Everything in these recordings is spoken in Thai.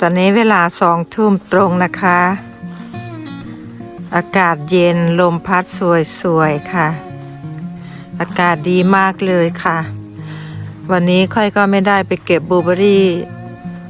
ตอนนี้เวลาสองทุ่มตรงนะคะ อากาศเย็นลมพัดสวยๆค่ะ อากาศดีมากเลยค่ะ วันนี้ค่อยก็ไม่ได้ไปเก็บบูเบอรี่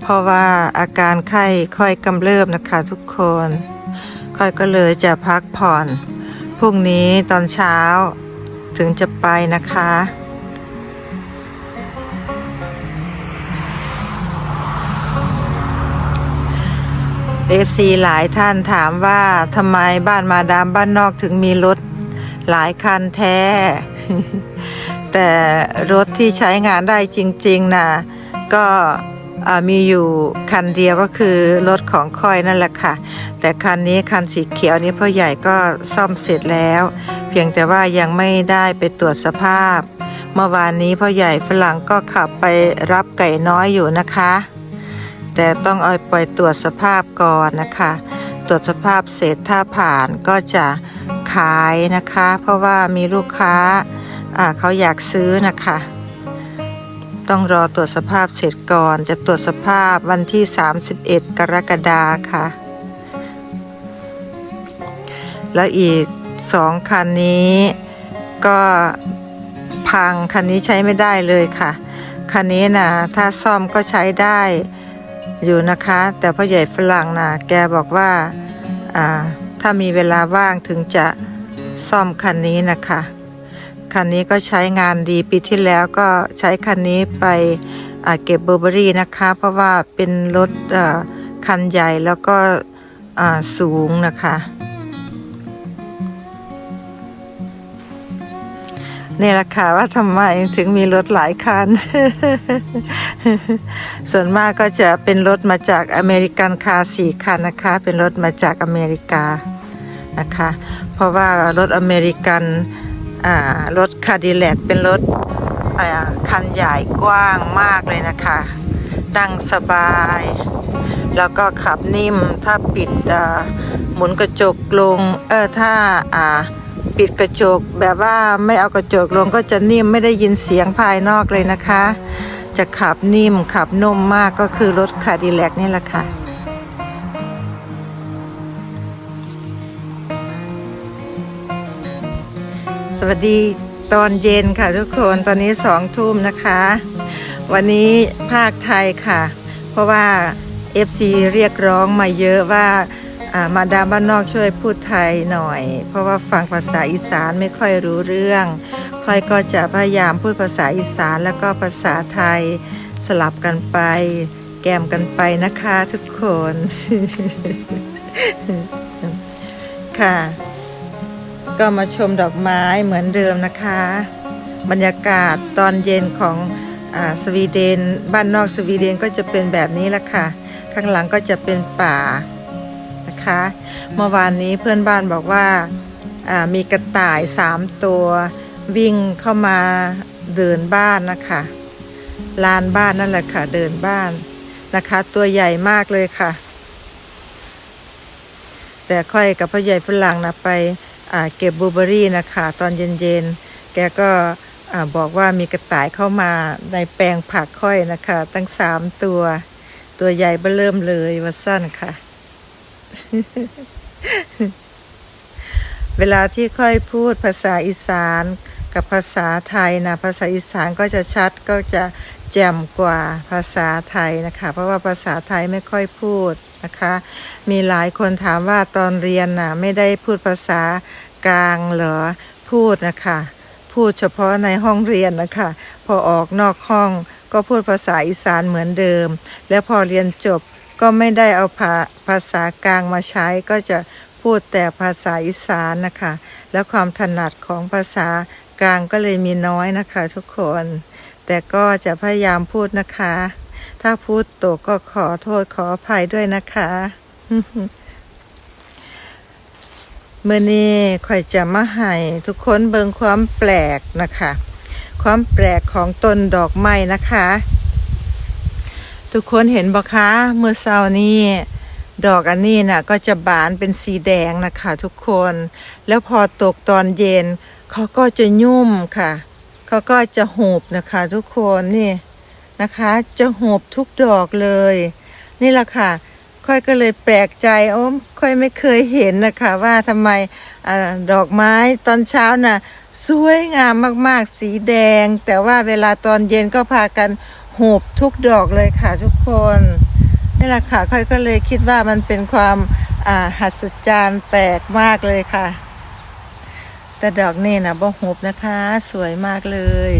เพราะว่าอาการไข้ค่อยกำเริบนะคะทุกคน ค่อยก็เลยจะพักผ่อน พรุ่งนี้ตอนเช้าถึงจะไปนะคะ เอฟซีหลายท่านถามว่าทำไมบ้านมาดามบ้านนอกถึงมีรถหลายคันแท้ แต่รถที่ใช้งานได้จริงๆนะก็มีอยู่คันเดียวก็คือรถของค่อยนั่นแหละค่ะ แต่คันนี้คันสีเขียวนี้พ่อใหญ่ก็ซ่อมเสร็จแล้ว เพียงแต่ว่ายังไม่ได้ไปตรวจสภาพ เมื่อวานนี้พ่อใหญ่ฝรั่งก็ขับไปรับไก่น้อยอยู่นะคะ แต่ต้องเอาไปตรวจสภาพก่อนนะคะ ตรวจสภาพเสร็จถ้าผ่านก็จะขายนะคะ เพราะว่ามีลูกค้าเขาอยากซื้อนะคะ ต้องรอตรวจสภาพเสร็จก่อน จะตรวจสภาพวันที่ 31 กรกฎาค่ะ แล้วอีกสองคันนี้ก็พังคันนี้ใช้ไม่ได้เลยค่ะ คันนี้นะถ้าซ่อมก็ใช้ได้ อยู่นะคะ แต่พ่อใหญ่ฝรั่งนะแกบอกว่าถ้ามีเวลาว่างถึงจะซ่อมคันนี้นะคะคันนี้ก็ใช้งานดีปีที่แล้วก็ใช้คันนี้ไปเก็บเบอร์เบอรี่นะคะ เพราะว่าเป็นรถคันใหญ่แล้วก็สูงนะคะ นี่แหละค่ะว่าทำไมถึงมีรถหลายคัน ส่วนมากก็จะเป็นรถมาจากอเมริกันคาร์สี่คันนะคะ เป็นรถมาจากอเมริกานะคะ เพราะว่ารถอเมริกันรถคาดิแลกเป็นรถคันใหญ่กว้างมากเลยนะคะดังสบาย แล้วก็ขับนิ่มถ้าปิดหมุนกระจกลงเออถ้าอ่า ปิดกระจก แบบว่าไม่เอากระจกลงก็จะนิ่มไม่ได้ยินเสียงภายนอกเลยนะคะ จะขับนิ่มขับนุ่มมากก็คือรถคาดิแลกนี่แหละค่ะสวัสดีตอนเย็นค่ะทุกคนตอนนี้สองทุ่มนะคะ วันนี้ภาคไทยค่ะ เพราะว่า FC เรียกร้องมาเยอะว่าอ่า มาดามบ้านนอกช่วยพูดไทยหน่อย เพราะว่าฟังภาษาอีสานไม่ค่อยรู้เรื่อง ค่อยก็จะพยายามพูดภาษาอีสานแล้วก็ภาษาไทยสลับกันไป แกมกันไปนะคะทุกคน ค่ะ ก็มาชมดอกไม้เหมือนเดิมนะคะ บรรยากาศตอนเย็นของอสวีเดน บ้านนอกสวีเดนก็จะเป็นแบบนี้ละค่ะ ข้างหลังก็จะเป็นป่า นะคะ เมื่อวานนี้เพื่อนบ้านบอกว่าอ่ามีกระต่ายสามตัววิ่งเข้ามาเดินบ้านนะคะลานบ้านนั่นแหละค่ะ เดินบ้านนะคะ ตัวใหญ่มากเลยค่ะ แต่ค่อยกับพ่อใหญ่ฝรั่งนะไปอ่าเก็บบลูเบอรี่นะคะ ตอนเย็นๆ แกก็อ่าบอกว่ามีกระต่ายเข้ามาในแปลงผักค่อยนะคะ ตั้งสามตัว ตัวใหญ่เบ้อเริ่มเลยว่าสั้นค่ะ เวลาที่ค่อยพูดภาษาอีสานกับภาษาไทยนะภาษาอีสานก็จะชัดก็จะแจ่มกว่าภาษาไทยนะคะ เพราะว่าภาษาไทยไม่ค่อยพูดนะคะ มีหลายคนถามว่าตอนเรียนน่ะไม่ได้พูดภาษากลางเหรอพูดนะคะ พูดเฉพาะในห้องเรียนนะคะ พอออกนอกห้องก็พูดภาษาอีสานเหมือนเดิม แล้วพอเรียนจบ ก็ไม่ได้เอาภาภาษากลางมาใช้ก็จะพูดแต่ภาษาอีสานนะคะ แล้วความถนัดของภาษากลางก็เลยมีน้อยนะคะทุกคน แต่ก็จะพยายามพูดนะคะ ถ้าพูดตกก็ขอโทษขออภัยด้วยนะคะเมื่อนี้ข่อยจะมาให้ทุกคนเบิ่งความแปลกนะคะ ความแปลกของต้นดอกไม้นะคะ ทุกคนเห็นบ่คะเมื่อเช้านี้ดอกอันนี้น่ะก็จะบานเป็นสีแดงนะคะทุกคน แล้วพอตกตอนเย็นเขาก็จะยุ่มค่ะ เขาก็จะหูบนะคะ ทุกคนนี่นะคะ จะหูบทุกดอกเลย นี่แหละค่ะ ค่อยก็เลยแปลกใจโอ้มค่อยไม่เคยเห็นนะคะ ว่าทำไมอดอกไม้ตอนเช้าน่ะสวยงามมากๆสีแดง แต่ว่าเวลาตอนเย็นก็พากัน หูบทุกดอกเลยค่ะทุกคนนี่แหละค่ะค่อยก็เลยคิดว่ามันเป็นความอ่าหัศจรรย์แปลกมากเลยค่ะ แต่ดอกนี่นะบ่หูบนะคะ สวยมากเลย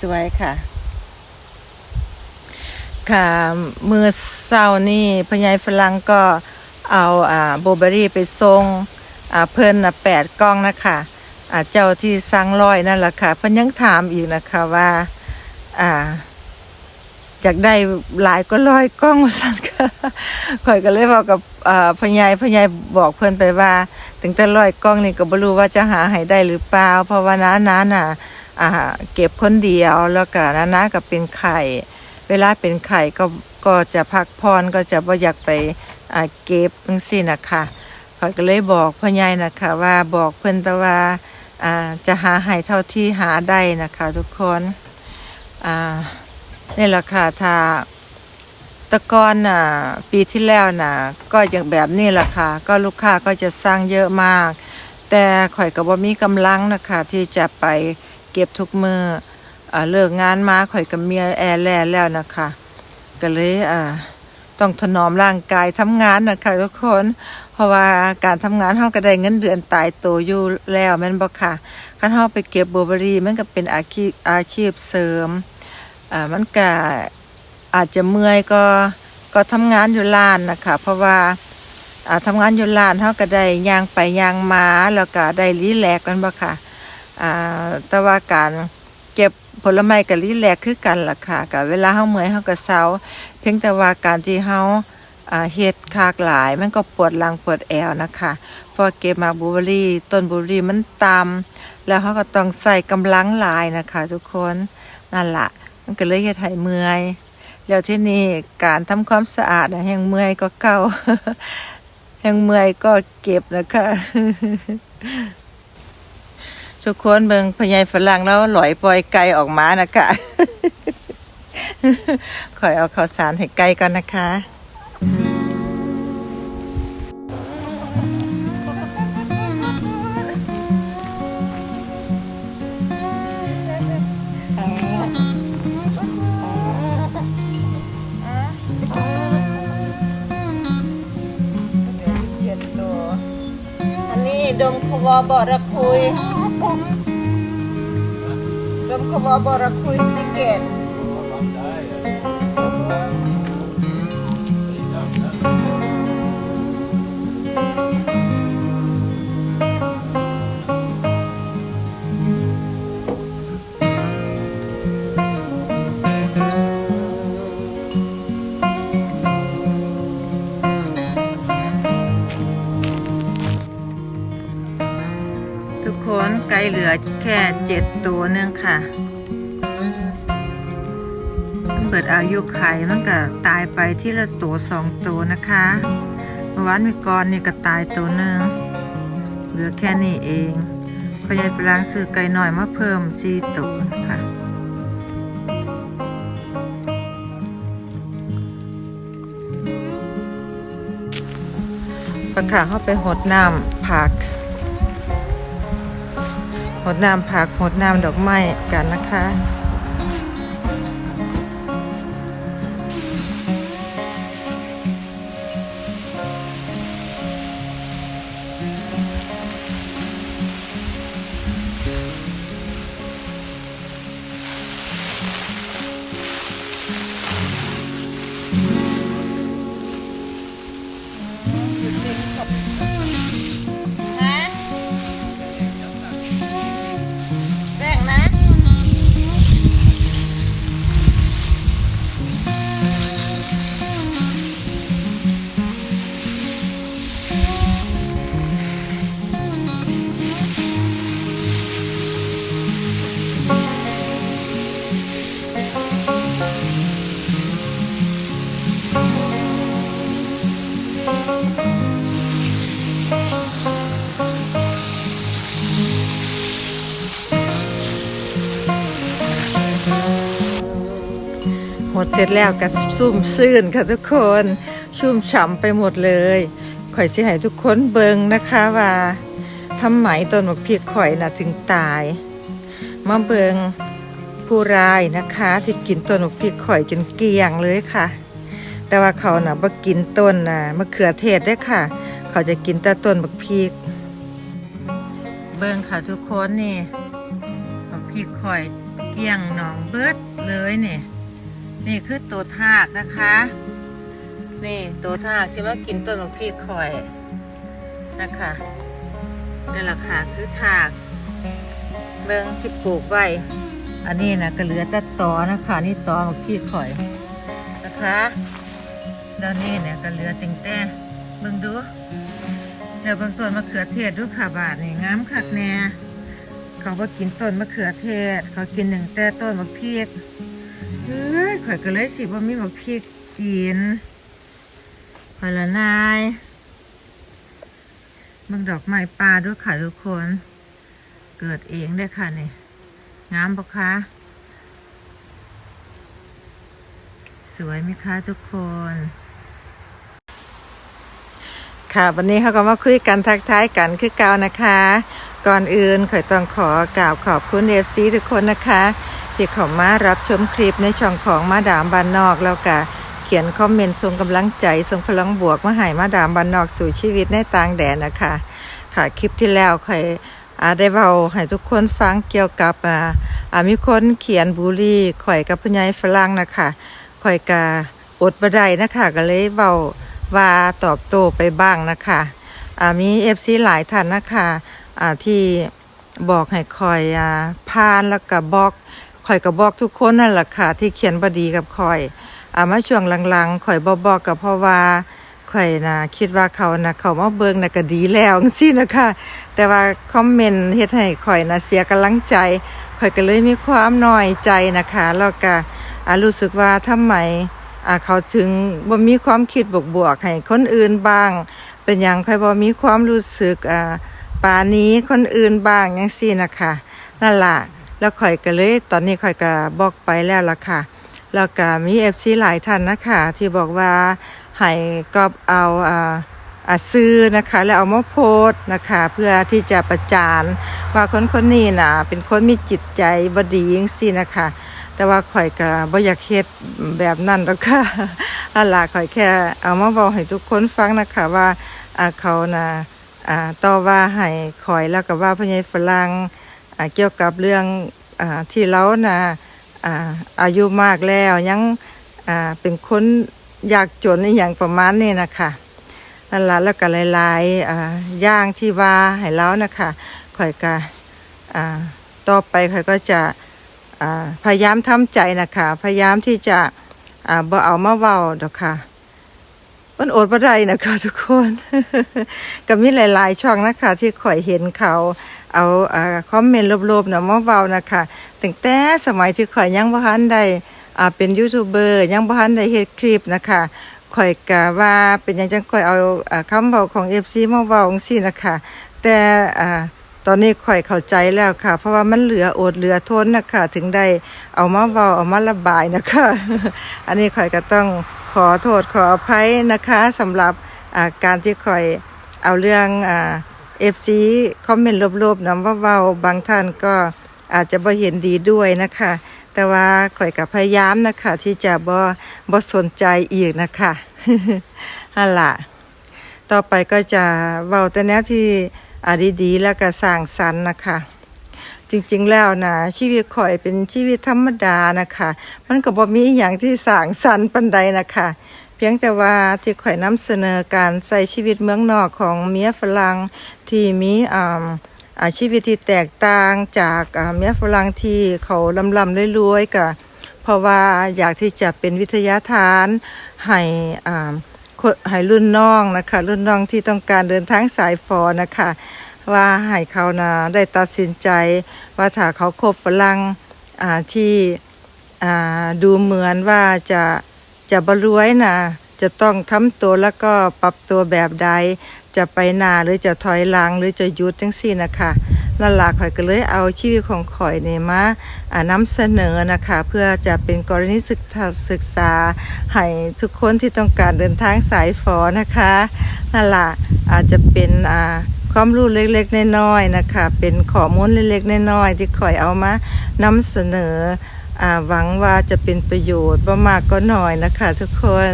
สวยค่ะค่ะมือเศร้านี่พญายฝรั่งก็เอาอ่าโบเบอรี่ไปส่งอ่าเพิ่นนะแปดกล้องนะคะ เจ้าที่สั่งร้อยนั่นแหละค่ะเพิ่นยังถามอีกนะคะว่าอ่าอยากได้หลายก็ร้อยกล้องสั่นค่ะข่อยก็เลยบอกกับอาพญายพญายบอกเพิ่อนไปว่า ถึงแต่ร้อยกล้องนี่ก็บ่รู้ว่าจะหาให้ได้หรือเปล่าเพราะว่าน้าน้าน่ะอาเก็บคนเดียวแล้วก็น้าน้าก็เป็นไข่ เวลาเป็นไข่ก็ก็จะพักพรก็จะบ่อยากไปอาเก็บจังซี่นะคะข้อยก็เลยบอกพ่อใหญ่นะคะว่าบอกเพิ่อนแต่ว่า จะหาให้เท่าที่หาได้นะคะทุกคนนี่แหละค่ะถ้าตะกอนน่ะปีที่แล้วน่ะ ก็อย่างแบบนี้แหละค่ะ ก็ลูกค้าก็จะสร้างเยอะมาก แต่ข่อยก็บ่มีกำลังนะคะ ที่จะไปเก็บทุกมืออเลิกงานมาข่อยกับเมียแอร์แลแล้วนะคะก็เลยต้องถนอมร่างกายทำงานนะคะทุกคน ราะว่าการทำงานเฮาก็ได้เงินเดือนตายโตอยู่แล้วแม่นบ่ค่ะคันเฮาไปเก็บโบเบอรี่มันก็เป็นอาชีพอาชีพเสริมอ่ามันก็อาจจะเมื่อยก็ก็ทำงานอยู่ร้านนะคะเพราะว่าอ่าทำงานอยู่ร้านเฮาก็ได้ย่างไปย่างมาแล้วก็ได้รีแลกกันบ่ค่ะอ่าแต่ว่าการเก็บผลไม้กับรีแลกคือกันล่ะค่ะกับเวลาเฮาเมื่อยเฮาก็เซาเพียงแต่ว่าการที่เฮาอ่า เฮ็ดคากหลายมันก็ปวดหลังปวดแอวนะคะพราะเก็บมาบลูเบอรี่ต้นบลูเบอรี่มันตำแล้วเฮาก็ต้องใส่กำลังหลายนะคะ ทุกคนนั่นละมันก็เลยเฮ็ดให้เมื่อยแล้วที่นี่การทำความสะอาดนะแห่งเมื่อยก็เก่าแห่งเมื่อยก็เก็บนะคะทุกคนเบิงพญายฝรั่งแล้วหลอยปล่อยไก่ออกมานะคะขอยเอาข้าวสารให้ไก่ก่อนนะคะ ดมค แค่เจ็ดตัวนึงค่ะ มันเปิดอายุไขมันก็ตายไปที่ละตัวสองตัวนะคะเมื่อวานมีกรนี่ก็ตายตัวหนึ่งเหลือแค่นี้เองพยายปรางซื้อไก่หน่อยมาเพิ่มสี่ตัวค่ะประค่ะเข้าไปหดน้ำผัก ดน้ำผักหดน้ำดอกไม้กันนะคะนะแบ่งนะ สร็จแล้วก็ซุ่มซื่นค่ะทุกคน ชุ่มฉ่ำไปหมดเลยข่อยสิให้ทุกคนเบิงนะคะว่าทำไมต้นมะพริกข่อยน่ะถึงตาย มาเบิงผู้ร้ายนะคะที่กินต้นมะพริกข่อยจนเกลี้ยงเลยค่ะ แต่ว่าเขาน่ะบ่กินต้นน่ะมะเขือเทศได้ค่ะ เขาจะกินแต่ต้นมะพริกเบิงค่ะทุกคนนี่มะพริกข่อยเกลี้ยงหนองเบิดเลยนี่ นี่คือตัวทากนะคะ นี่ตัวทากที่ว่ากินต้นมะพริกข่อยนะคะนี่แหละค่ะคือทาก เบิ่งที่ปลูกไว้ อันนี้นะก็เหลือแต่ตอนะคะ นี่ตอมะพริกข่อยนะคะแล้วนี่เนี่ยก็เหลือแต่งแต่เบิ่งดูเดี๋ยวเบิ่งต้นมะเขือเทศดูค่ะบาทนี่งามคักแน่เขาว่ากินต้นมะเขือเทศ เขากินหนึ่งแต่ต้นมะพริก เฮ้ยข่อยก็เลยสิว่มีมะพริกกินข่อยละนายเบิ่งดอกไม้ป่าด้วยค่ะทุกคน เกิดเองด้ค่ะนี่งามปะคะ สวยไหมคะทุกคน ค่ะวันนี้เขาก็มาคุยกันทักทายกันคือเก่านะคะ ก่อนอื่นข่อยต้องขอกล่าวขอบคุณเอฟซีทุกคนนะคะ ที่เข้ามารับชมคลิปในช่องของมาดามบานนอกแล้วก็เขียนคอมเมนต์ส่งกำลังใจส่งพลังบวกมาให้มาดามบานนอกสู่ชีวิตในต่างแดนนะคะ ค่ะคลิปที่แล้วข่อยอ่าได้เบาให้ทุกคนฟังเกี่ยวกับอ่ามีคนเขียนบูลลี่ข่อยกับผู้ใหญ่ฝรั่งนะคะข่อยกาอดบ่ไดนะคะก็เลยเบาว่าตอบโต้ไปบ้างนะคะอ่ามีเอฟซีหลายท่านนะคะอ่าที่บอกให้คอยอ่าพานแล้วก็บอก คอยก็บอกทุกคนนั่นแหละค่ะที่เขียนบดีกับคอยอามาช่วงหลังๆคอยบอบอกกับพราะว่าคอยนะคิดว่าเขานะเขามาเบิ่งนะก็ดีแล้วสินะคะแต่ว่าคอมเมนต์เฮ็ดให้คอยนะเสียกำลังใจคอยก็เลยมีความน้อยใจนะคะแล้วก็อรู้สึกว่าทำไมอ่าเขาถึงบ่มีความคิดบวกๆให้คนอื่นบ้าง เป็นอย่างใครบ่มีความรู้สึกอ่าปานี้คนอื่นบ้างอย่างซี่นะคะนั่นล่ะ แล้วข่อยก็เลย ตอนนี้ข่อยก็บอกไปแล้วล่ะค่ะ แล้วก็มี FC หลายท่านนะคะที่บอกว่าให้กอบเอาอ่าอาซื้อนะคะแล้วเอามาโพสนะคะ เพื่อที่จะประจานว่าคนคนนี้น่ะเป็นคนมีจิตใจบดีจังซีนะคะ แต่ว่าข่อยก็บ่อยากเฮ็ดแบบนั้นหรอกค่ะอันล่ะข่อยแค่เอามาบอกให้ทุกคนฟังนะคะว่าอ่าเขาน่ะอ่าต่อว่าให้ข่อยแล้วก็ว่าพ่อใหญ่ฝรั่ง เกี่ยวกับเรื่องอที่เรานะอ่าอายุมากแล้วยังเป็นคนยากจนอย่างประมาณนี้นะคะนั่นละแล้วก็หลายๆอย่างที่ว่าให้เรานะคะข่อยก็ต่อไปข่อยก็จะพยายามทำใจนะคะ พยายามที่จะบ่เอามาเว้าดอกค่ะ มันอดบ่ได้นะคะทุกคนก็มีหลาย ๆ ช่องนะคะ ที่ข่อยเห็นเขาเอาคอมเมนต์ลบๆนะมาเว้านะคะตั้งแต่สมัยที่ข่อยยังบ่ทันได้เป็นยูทูบเบอร์ยังบ่ทันได้เฮ็ดคลิปนะคะข่อยก็ว่าเป็นยังจังข่อยเอาอ่าคำเว้าของ FC มาเว้าจังซี่นะคะแต่อ่าตอนนี้ข่อยเข้าใจแล้วค่ะ เพราะว่ามันเหลืออดเหลือทนนะคะถึงได้เอามาเว้าเอามาระบายนะคะ อันนี้ข่อยก็ต้อง ขอโทษขออภัยนะคะสำหรับการที่ข่อยเอาเรื่องเอ่า FC คอมเมนต์ลบๆนำว่าเว้าบางท่านก็อาจจะบ่เห็นดีด้วยนะคะ แต่ว่าข่อยก็พยายามนะคะ ที่จะบ่บ่สนใจอีกนะคะนั่นล่ะต่อไปก็จะเว้าแต่แนวที่อดีๆแล้วก็สร้างสรรค์นะคะ จริงๆแล้วนะชีวิตข่อยเป็นชีวิตธรรมดานะคะ มันก็บ่มีอย่างที่สางสรรปันใดนะคะ เพียงแต่ว่าที่ข่อยนำเสนอการใช้ชีวิตเมืองนอกของเมียฝรั่งที่มีอ่าอาชีวิตที่แตกต่างจากเมียฝรั่งที่เขาลำลำรวยๆกะเพราะว่าอยากที่จะเป็นวิทยาทานให้อ่าให้รุ่นน้องนะคะ รุ่นน้องที่ต้องการเดินทางสายฟอนะคะ ว่าให้เขานะได้ตัดสินใจว่าถ้าเขาคบฝรั่งที่ดูเหมือนว่าจะจะบรวยนะจะต้องทำตัวแล้วก็ปรับตัวแบบใด จะไปหน้าหรือจะถอยหลังหรือจะหยุดจังสี่นะคะนั่นล่ะข่อยก็เลยเอาชีวิตของข่อยเนี่ยมาอ่านำเสนอนะคะ เพื่อจะเป็นกรณีศึกษาศึกษาให้ทุกคนที่ต้องการเดินทางสายฝอนะคะนั่นละอาจจะเป็นอ่า ความรู้เล็กๆน้อยๆนะคะ เป็นข้อมูลเล็กๆน้อยๆที่ข่อยเอามานำเสนอหวังว่าจะเป็นประโยชน์บ่มากก็น้อยนะคะ ทุกคน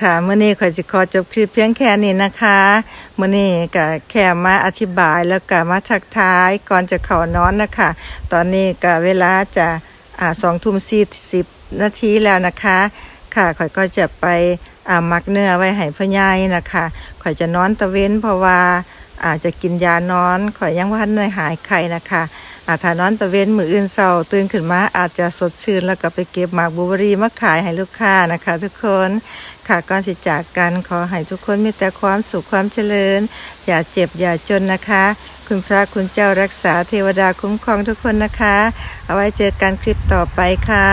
ค่ะเมื่อนี้ขอยสิขอจบคลิปเพียงแค่นี้นะคะเมื่อนี้ก็แค่มาอธิบายแล้วก็มาทักทายก่อนจะเข้านอนนะคะ ตอนนี้ก็เวลาจะอ่าสองทุ่มสี่สิบนาทีแล้วนะคะ ค่ะข่อยก็จะไป อ่ามักเนื้อไว้ให้พ่อใหญ่นะคะข่อยจะนอนตะเว้นเพราะว่าอาจจะกินยานอนข่อยยังว่าทันหายไข่นะคะอาถานอนตะเว้นมืออื่นเศร้าตื่นขึ้นมาอาจจะสดชื่นแล้วก็ไปเก็บหมากบลูเบอรี่มาขายให้ลูกค้านะคะ ทุกคน ค่ะก่อนสิจากกันขอให้ทุกคนมีแต่ความสุขความเจริญ อย่าเจ็บอย่าจนนะคะ คุณพระคุณเจ้ารักษาเทวดาคุ้มครองทุกคนนะคะ เอาไว้เจอกันคลิปต่อไปค่ะ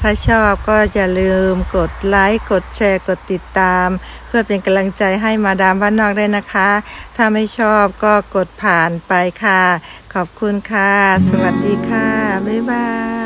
ถ้าชอบก็อย่าลืมกดไลค์กดแชร์กดติดตาม เพื่อเป็นกำลังใจให้มาดามบ้านนอกได้วยนะคะ ถ้าไม่ชอบก็กดผ่านไปค่ะ ขอบคุณค่ะ สวัสดีค่ะ บ๊ายบาย